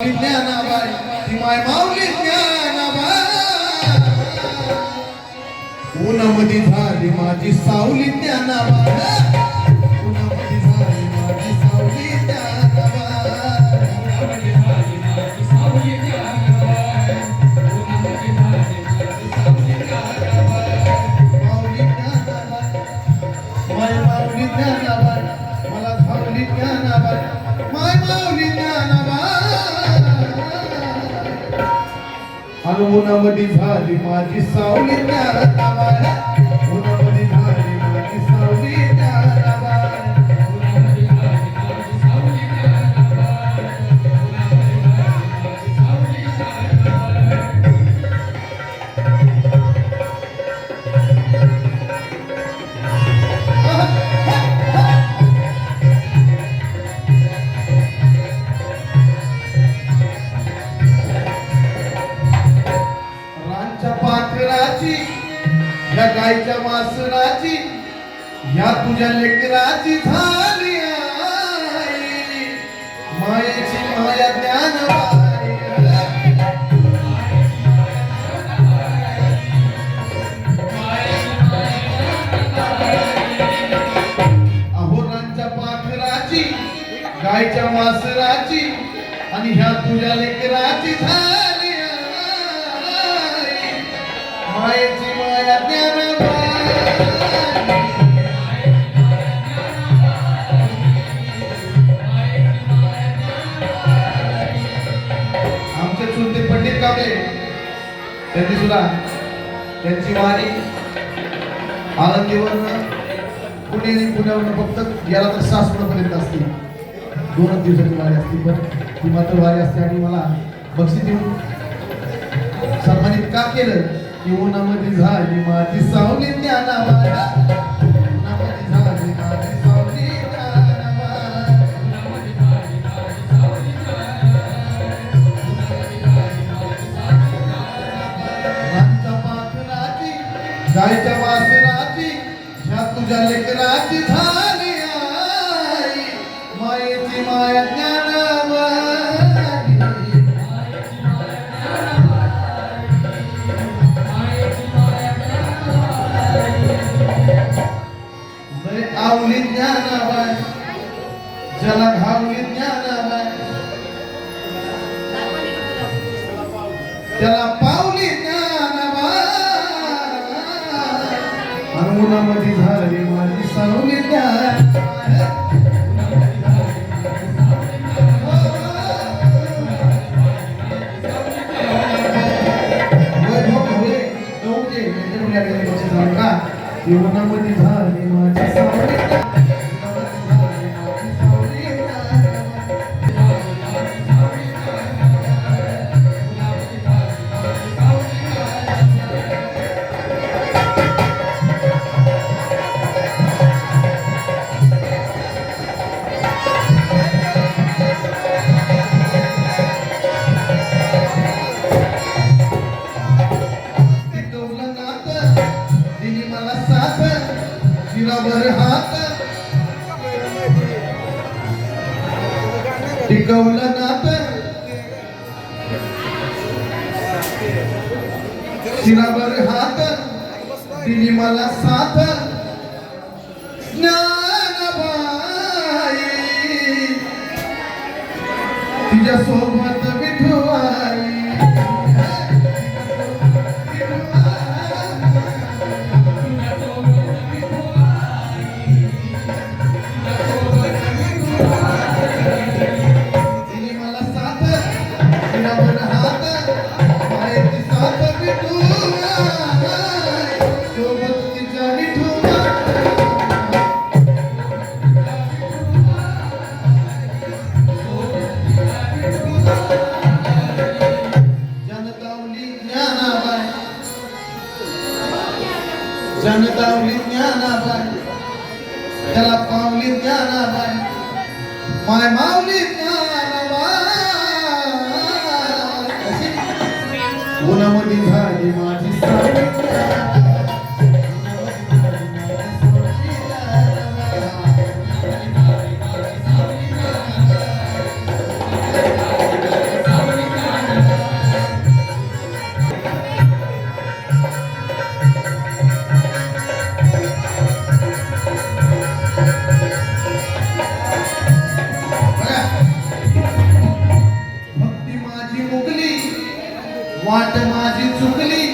ज्ञानाबाई ती माय माऊली ज्ञानाबाई उन्हामध्ये झाली माझी सावली ज्ञानाबाई आणि उन्हामध्ये झाली माझी सावली ज्ञानाबाई पाखराची या गायच्या वासराची या तुझ्या लेकराची झाली मायेची माया ज्ञान गायच्या मासराची आणि ह्या तुझ्या लेकराची झाली त्यांनी सुद्धा त्यांची वारी आनंदीवरनं पुणे आणि पुण्यावरनं फक्त याला तर सासवडपर्यंत असते. दोनच दिवसाची वारी असते पण ती मात्र वारी असते आणि मला बक्षीस देऊन सन्मानित का केलं? जीवनामध्ये झाली माझी सावली ज्ञानाबाई जायच्या झाली ह्या तुझ्या लेकराची झाली. आवली ज्ञानाबाई ज्याला घावली ज्ञानाबाई त्याला पावली ज्ञानाबाई आणि उन्हामध्ये माझी सावली ज्ञान. झाली शिरावर हात. टिकवलं नात. शिरावर हात. दिली मला साथ. ज्ञानबाई. तिच्या सोबत विठवाई जनतावली ज्ञानाबाई त्याला पावली ज्ञानाबाई माय माऊली ज्ञानाबाई वाट माझी चुकली.